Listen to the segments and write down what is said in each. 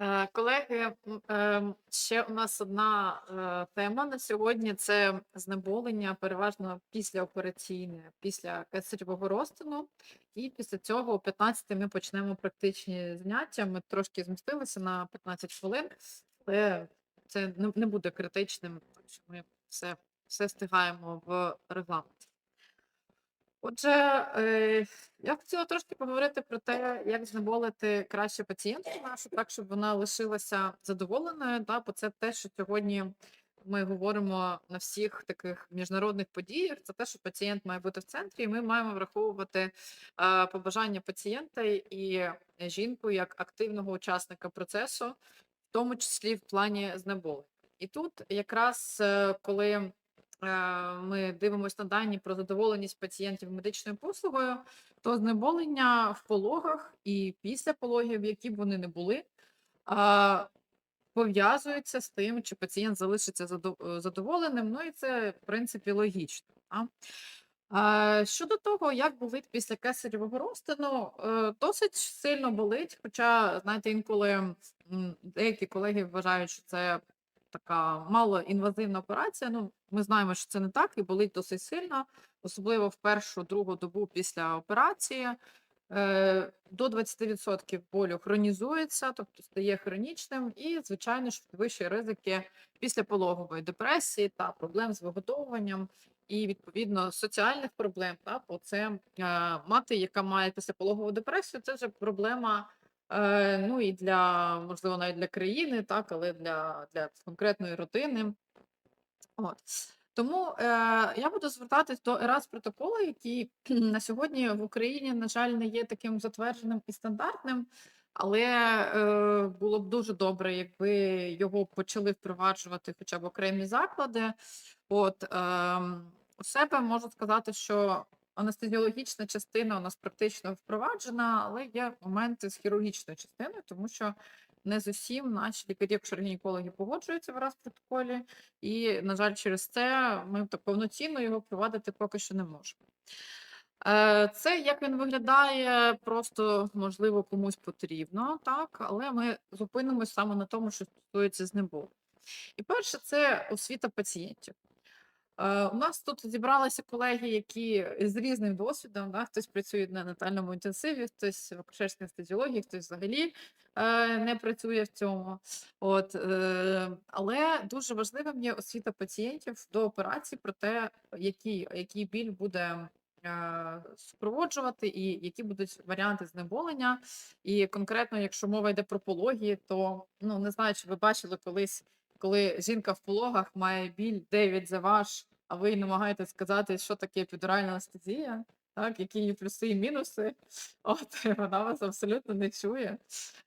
Е, Колеги, ем, ще у нас одна е, тема на сьогодні це знеболення, переважно післяопераційне, після кесаревого розтину. І після цього о 15 ми почнемо практичні заняття. Ми трошки змістилися на 15 хвилин, але це не, буде критичним, тому що ми все, все встигаємо в регламенті. Отже, е, я хотіла трошки поговорити про те, як знеболити краще пацієнтку нашу, так щоб вона лишилася задоволеною. Да, бо це те, що сьогодні ми говоримо на всіх таких міжнародних подіях. Це те, що пацієнт має бути в центрі, і ми маємо враховувати е, побажання пацієнта і жінку як активного учасника процесу, в тому числі в плані знеболення. І тут якраз е, коли ми дивимося на дані про задоволеність пацієнтів медичною послугою, то знеболення в пологах і після пологів, які б вони не були, а, пов'язуються з тим, чи пацієнт залишиться е, задоволеним. Ну і це, в принципі, логічно. А, щодо того, як болить після кесаревого розтину, е, досить сильно болить. Хоча, знаєте, інколи деякі колеги вважають, що це така малоінвазивна операція. Ну, ми знаємо, що це не так і болить досить сильно, особливо в першу другу добу після операції. Е, До 20% болю хронізується, тобто стає хронічним, і, звичайно ж, підвищує ризики післяпологової депресії та проблем з вигодовуванням, і відповідно соціальних проблем. Та, бо це е, мати, яка має післяпологову депресію, це вже проблема. Е, ну і для, можливо, навіть для країни, так, але для, для конкретної родини. От. Тому е, я буду звертатись до ЕРАС протоколу, який на сьогодні в Україні, на жаль, не є таким затвердженим і стандартним, але е, було б дуже добре, якби його почали впроваджувати хоча б окремі заклади. От е, у себе можу сказати, що анестезіологічна частина у нас практично впроваджена, але є моменти з хірургічною частиною, тому що не з усім наші лікарі, гінекологи погоджуються в раз протоколі, і, на жаль, через це ми так повноцінно його провадити поки що не можемо. Е, Це як він виглядає, просто можливо комусь потрібно, так, але ми зупинимось саме на тому, що стосується знеболення. І перше, це освіта пацієнтів. Е, У нас тут зібралися колеги, які з різним досвідом, да, хтось працює на натальному інтенсиві, хтось в акушерській анестезіології, хтось взагалі е, не працює в цьому. От, е, але дуже важливим є освіта пацієнтів до операції про те, який, який біль буде е, супроводжувати, і які будуть варіанти знеболення. І конкретно, якщо мова йде про пології, то ну не знаю, чи ви бачили колись коли жінка в пологах має біль 9 за ваш, а ви намагаєтесь сказати, що таке епідуральна анестезія, так, які її плюси і мінуси, от вона вас абсолютно не чує.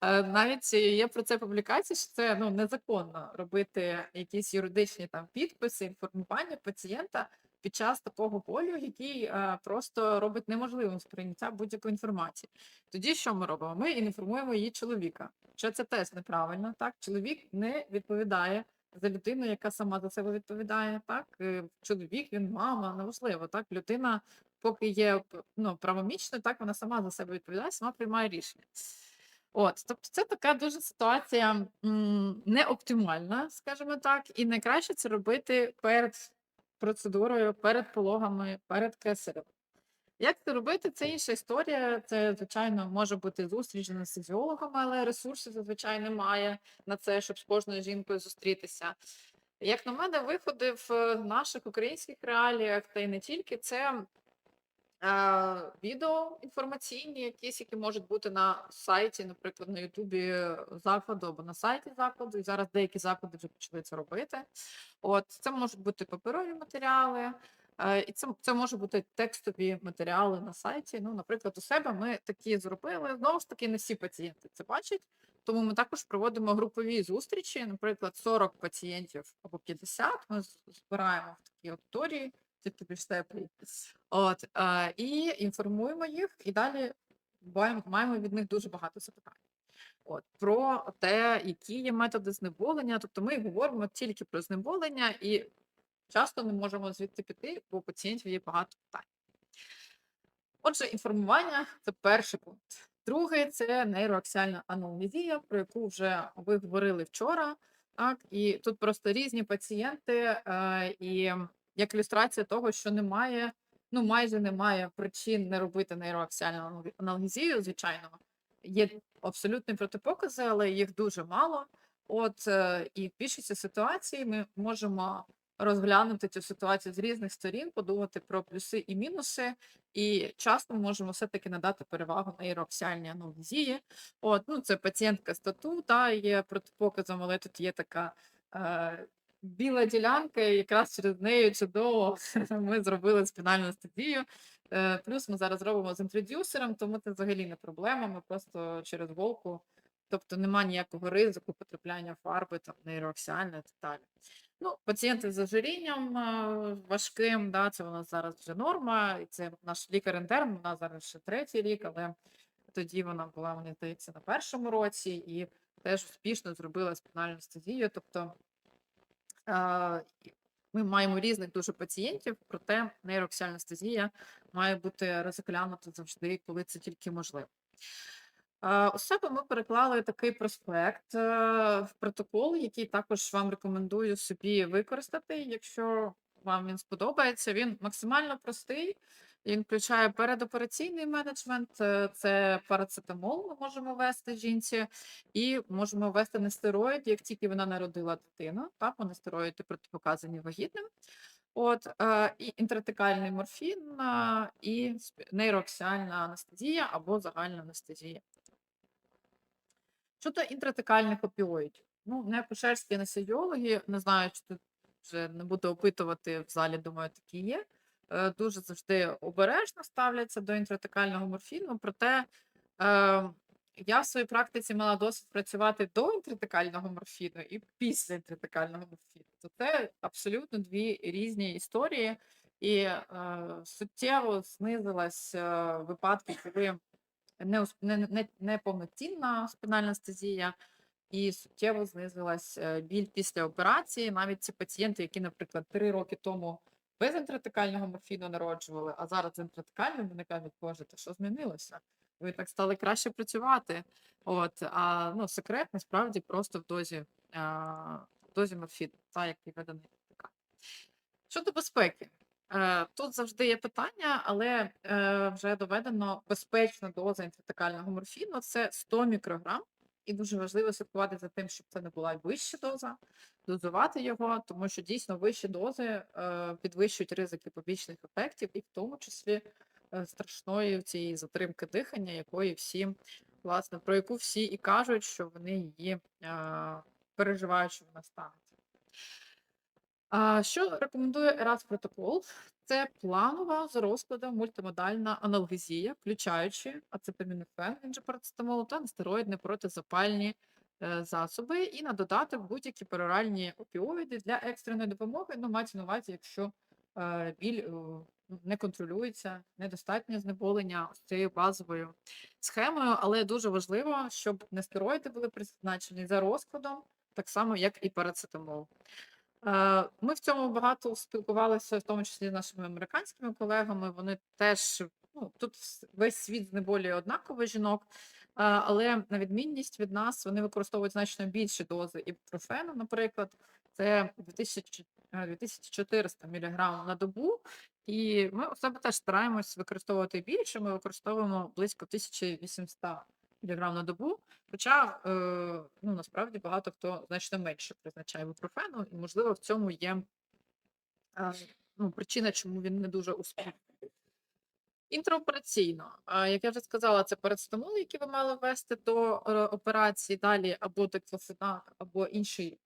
Е, Навіть є про це публікації, що це ну, незаконно робити якісь юридичні там підписи, інформування пацієнта під час такого болю, який е, просто робить неможливим сприйняття будь-якої інформації. Тоді що ми робимо? Ми інформуємо її чоловіка. Що це теж неправильно, так? Чоловік не відповідає за людину, яка сама за себе відповідає. Так, Е, чоловік, він мама, неважливо. Так, людина, поки є ну, правомічною, так вона сама за себе відповідає, сама приймає рішення. От, тобто, це така дуже ситуація м, неоптимальна, скажімо так, і найкраще це робити перед процедурою, перед пологами, перед кесарем. Як це робити? Це інша історія. Це, звичайно, може бути зустріч з анестезіологом, але ресурсів зазвичай немає на це, щоб з кожною жінкою зустрітися. Як на мене, виходи в наших українських реаліях, та й не тільки, це відео інформаційні, якісь, які можуть бути на сайті, наприклад, на Ютубі закладу або на сайті закладу. І зараз деякі заклади вже почали це робити. От це можуть бути паперові матеріали. Е, І це, це може бути текстові матеріали на сайті. Ну, наприклад, у себе ми такі зробили. Знову ж таки, не всі пацієнти це бачать. Тому ми також проводимо групові зустрічі, наприклад, 40 пацієнтів або 50 Ми збираємо в такій аудиторії, тільки більш теплі. От е, і інформуємо їх, і далі маємо від них дуже багато запитань. От про те, які є методи знеболення. Тобто ми говоримо тільки про знеболення, і часто не можемо звідти піти, бо пацієнтів є багато питань. Отже, інформування це перший пункт. Другий це нейроаксіальна аналгезія, про яку вже ви говорили вчора. Так, і тут просто різні пацієнти, е, і як ілюстрація того, що немає, ну майже немає причин не робити нейроаксіальну аналгезію, звичайно. Є абсолютні протипокази, але їх дуже мало. От е, і в більшості ситуацій ми можемо розглянути цю ситуацію з різних сторін, подумати про плюси і мінуси, і часто ми можемо все-таки надати перевагу нейроаксіальній аналгезії. От, ну, це пацієнтка з тату, та є протипоказом, але тут є така е, біла ділянка, і якраз через неї чудово ми зробили спінальну анестезію. Е, плюс ми зараз робимо з інтродюсером, тому це взагалі не проблема. Ми просто через голку, тобто нема ніякого ризику потрапляння фарби, там нейроаксіальної і так далі. Ну, пацієнти з ожирінням е, важким, да, це у нас зараз вже норма, і це наш лікар-інтерн, нас зараз ще третій рік, але тоді вона була, мені здається, на першому році і теж успішно зробила спінальну анестезію. Тобто ми маємо різних дуже пацієнтів, проте нейроаксіальна анестезія має бути розглянута завжди, коли це тільки можливо. У себе ми переклали такий проспект е, в протокол, який також вам рекомендую собі використати, якщо вам він сподобається. Він максимально простий. Він включає передопераційний менеджмент, е, це парацетамол ми можемо ввести жінці, і можемо ввести нестероїд, як тільки вона народила дитину. Так, бо нестероїди протипоказані вагітним. От, е, і інтратекальний морфін, е, і нейроаксіальна анестезія або загальна анестезія. Щодо інтратекальних опіоїдів. Ну, не акушерські анестезіологи, не знаю, чи тут вже не буду опитувати в залі, думаю, такі є. Е, Дуже завжди обережно ставляться до інтратекального морфіну. Проте е, я в своїй практиці мала досвід працювати до інтратекального морфіну і після інтратекального морфіну. То це абсолютно дві різні історії, і е, суттєво знизилась е, випадки, коли не, не, не, неповноцінна спінальна анестезія, і суттєво знизилась е, біль після операції. Навіть ці пацієнти, які, наприклад, три роки тому без інтратекального морфіну народжували, а зараз з інтратекальним, вони кажуть, боже, та що змінилося? Ви так стали краще працювати. От, а ну, секрет насправді просто в дозі, а, в дозі морфіну, та, який виданий. Щодо безпеки, е, тут завжди є питання, але е, вже доведено безпечна доза інтратекального морфіну це 100 мікрограм. І дуже важливо слідкувати за тим, щоб це не була вища доза, дозувати його, тому що дійсно вищі дози е, підвищують ризики побічних ефектів, і в тому числі е, страшної цієї затримки дихання, якої всі, власне, про яку всі і кажуть, що вони її е, переживають, що вона станеться. Що рекомендує ЕРАС протокол? Це планова за розкладом мультимодальна аналгезія, включаючи ацетамінофен, він же парацетамол, та нестероїдні протизапальні е, засоби, і на додаток будь-які пероральні опіоїди для екстреної допомоги. Ну, мається на увазі, якщо е, біль е, не контролюється, недостатнє знеболення з цією базовою схемою, але дуже важливо, щоб нестероїди були призначені за розкладом, так само, як і парацетамол. Е, Ми в цьому багато спілкувалися, в тому числі з нашими американськими колегами. Вони теж ну, тут весь світ знеболює однаково жінок, е, але на відмінність від нас вони використовують значно більші дози ібупрофену, наприклад, це 2000 е, 2400 мг на добу. І ми у себе теж стараємось використовувати більше. Ми використовуємо близько 1800 мг на добу. Хоча е, ну, насправді багато хто значно менше призначає ібупрофену, і можливо в цьому є е, ну, причина, чому він не дуже успішний. Інтраопераційно, як я вже сказала, це парацетамол, який ви мали ввести до е, операції далі, або деклофенак, або інший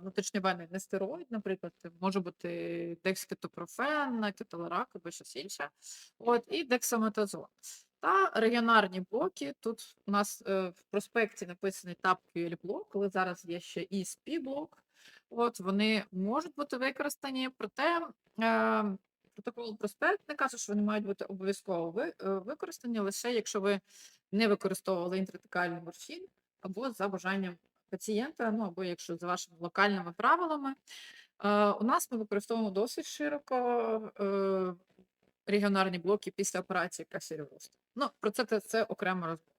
внутрішньовенний нестероїд, наприклад, може бути декскетопрофен, кеталерак або щось інше. От, і дексаметазон. Та регіонарні блоки. Тут у нас е, в проспекті написаний TAP QL блок, але зараз є ще ESP блок. От вони можуть бути використані, проте е, протокол проспект не каже, що вони мають бути обов'язково ви, е, використані лише якщо ви не використовували інтратекальний морфін, або за бажанням пацієнта, ну або якщо за вашими локальними правилами. Е, у нас ми використовуємо досить широко е, регіонарні блоки після операції касірівосту. Ну, про це, це, це окрема розмова.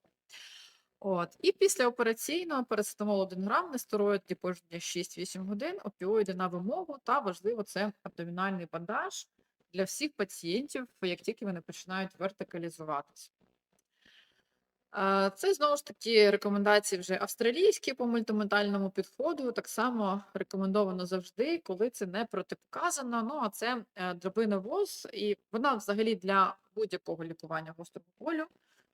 От. І післяопераційно парацетамол 1 грам, нестероїд кожні 6-8 годин, опіоїди на вимогу та важливо це абдомінальний бандаж для всіх пацієнтів, як тільки вони починають вертикалізуватися. Це знову ж таки рекомендації вже австралійські по мультимодальному підходу. Так само рекомендовано завжди, коли це не протипоказано. Ну а це е, дробиновоз, і вона взагалі для будь-якого лікування гострого болю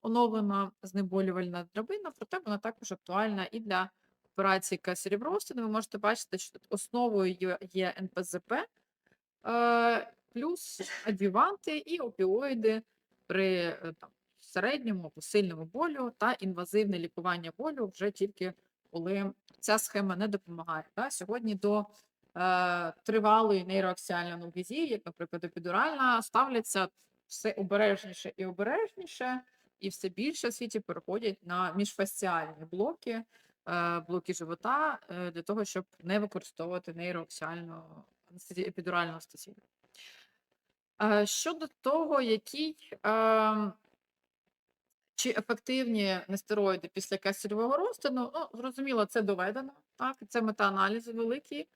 оновлена знеболювальна драбина, проте вона також актуальна і для операції кесарів. Ви можете бачити, що основою є- є НПЗП, е, плюс адюванти і опіоїди при е, там, середньому або сильному болю та інвазивне лікування болю вже тільки коли ця схема не допомагає. Да? Сьогодні до е, тривалої нейроаксіальної анальгезії, як, наприклад, епідуральна, ставляться все обережніше і обережніше, і все більше в світі переходять на міжфасціальні блоки, е, блоки живота е, для того, щоб не використовувати нейроаксіальну епідуральну анестезію. Е, Щодо того, який ем, чи ефективні нестероїди після кесаревого розтину, ну, зрозуміло, це доведено. Так, це метааналізи великі,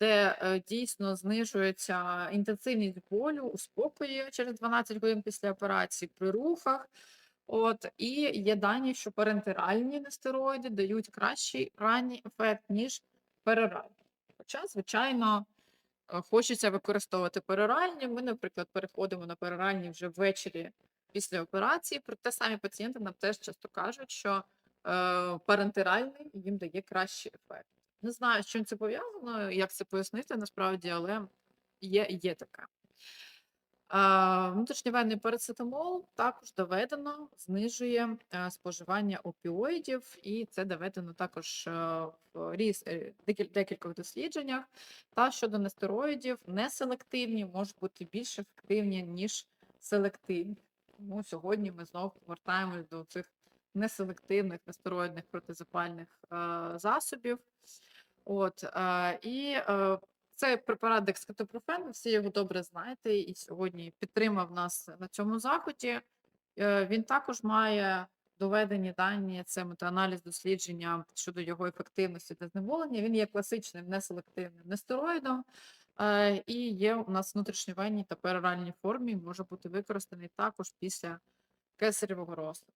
де е, дійсно знижується інтенсивність болю у спокої через 12 годин після операції при рухах. От, і є дані, що парентеральні нестероїди дають кращий ранній ефект, ніж пероральні. Хоча, звичайно, е, хочеться використовувати пероральні. Ми, наприклад, переходимо на пероральні вже ввечері після операції, проте самі пацієнти нам теж часто кажуть, що е, парентеральний їм дає кращий ефект. Не знаю, з чим це пов'язано, як це пояснити насправді, але є, є таке. А, Внутрішньовенний парацетамол також доведено, знижує е, споживання опіоїдів, і це доведено також е, в різ, е, декількох дослідженнях. Та щодо нестероїдів, неселективні можуть бути більш ефективні, ніж селективні. Тому сьогодні ми знову повертаємось до цих неселективних нестероїдних протизапальних е, засобів. От, е, і е, це препарат дексктопрофен, ви всі його добре знаєте, і сьогодні підтримав нас на цьому заході. Е, Він також має доведені дані, це метааналіз дослідження щодо його ефективності та знеболення. Він є класичним неселективним нестероїдом, і є у нас внутрішньовенній та пероральній формі, може бути використаний також після кесаревого розтину.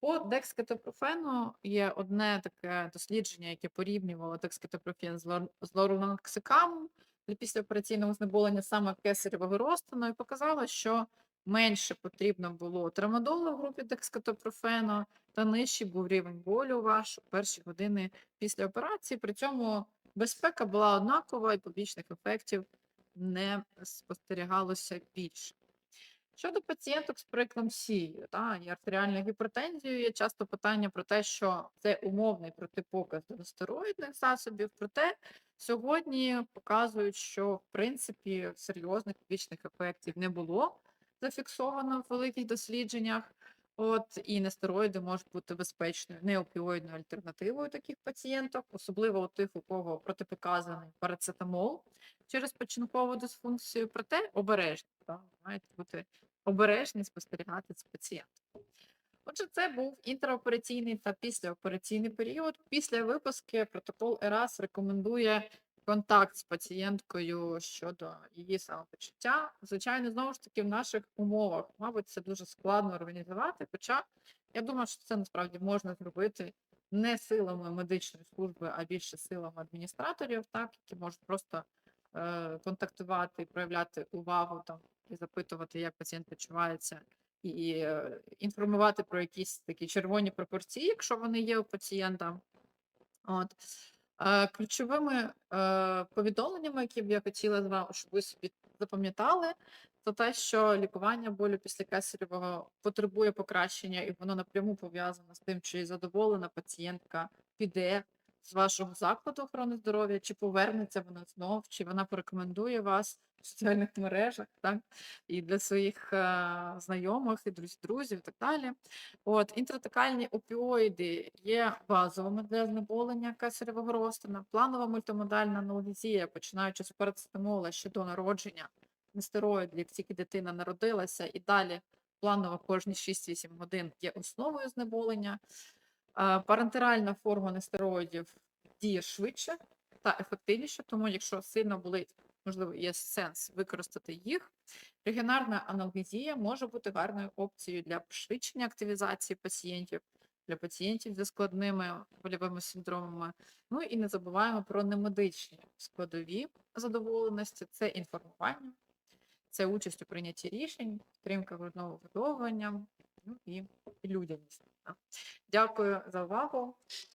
По декскетопрофену є одне таке дослідження, яке порівнювало декскетопрофен з лор- з лоруноксикамом для післяопераційного знеболення саме кесаревого розтину, і показало, що менше потрібно було трамадолу в групі декскетопрофену, та нижчий був рівень болю ваш у перші години після операції. При цьому безпека була однакова і побічних ефектів не спостерігалося більше. Щодо пацієнток з прееклампсією та, і артеріальною гіпертензією, є часто питання про те, що це умовний протипоказ до нестероїдних засобів. Проте сьогодні показують, що в принципі серйозних побічних ефектів не було зафіксовано в великих дослідженнях. От і нестероїди можуть бути безпечною неопіоїдною альтернативою таких пацієнток, особливо у тих, у кого протипоказаний парацетамол через починкову дисфункцію. Проте обережні, мають бути обережні спостерігати з пацієнтом. Отже, це був інтраопераційний та післяопераційний період. Після виписки протокол ЕРАС рекомендує контакт з пацієнткою щодо її самопочуття. Звичайно, знову ж таки, в наших умовах, мабуть, це дуже складно організувати. Хоча я думаю, що це насправді можна зробити не силами медичної служби, а більше силами адміністраторів, так, які можуть просто е, контактувати, проявляти увагу там і запитувати, як пацієнт почувається, і е, інформувати про якісь такі червоні пропорції, якщо вони є у пацієнта. От. Е, Ключовими е, повідомленнями, які б я хотіла з вами, щоб ви собі запам'ятали, це те, що лікування болю після кесаревого потребує покращення, і воно напряму пов'язано з тим, чи задоволена пацієнтка піде з вашого закладу охорони здоров'я, чи повернеться вона знов, чи вона порекомендує вас в соціальних мережах, так, і для своїх е, знайомих, і друзів, друзів, і так далі. От, інтратекальні опіоїди є базовими для знеболення кесаревого розтину. Планова мультимодальна аналгезія, починаючи з парацетамола ще до народження, нестероїд, як тільки дитина народилася, і далі планово кожні 6-8 годин є основою знеболення. Парентеральна форма нестероїдів діє швидше та ефективніше, тому якщо сильно болить, можливо, є сенс використати їх. Регенерна аналгезія може бути гарною опцією для пришвидшення активізації пацієнтів, для пацієнтів зі складними больовими синдромами. Ну і не забуваємо про немедичні складові задоволеності, це інформування, це участь у прийнятті рішень, підтримка грудного видовування, ну і людяність. Дякую за увагу.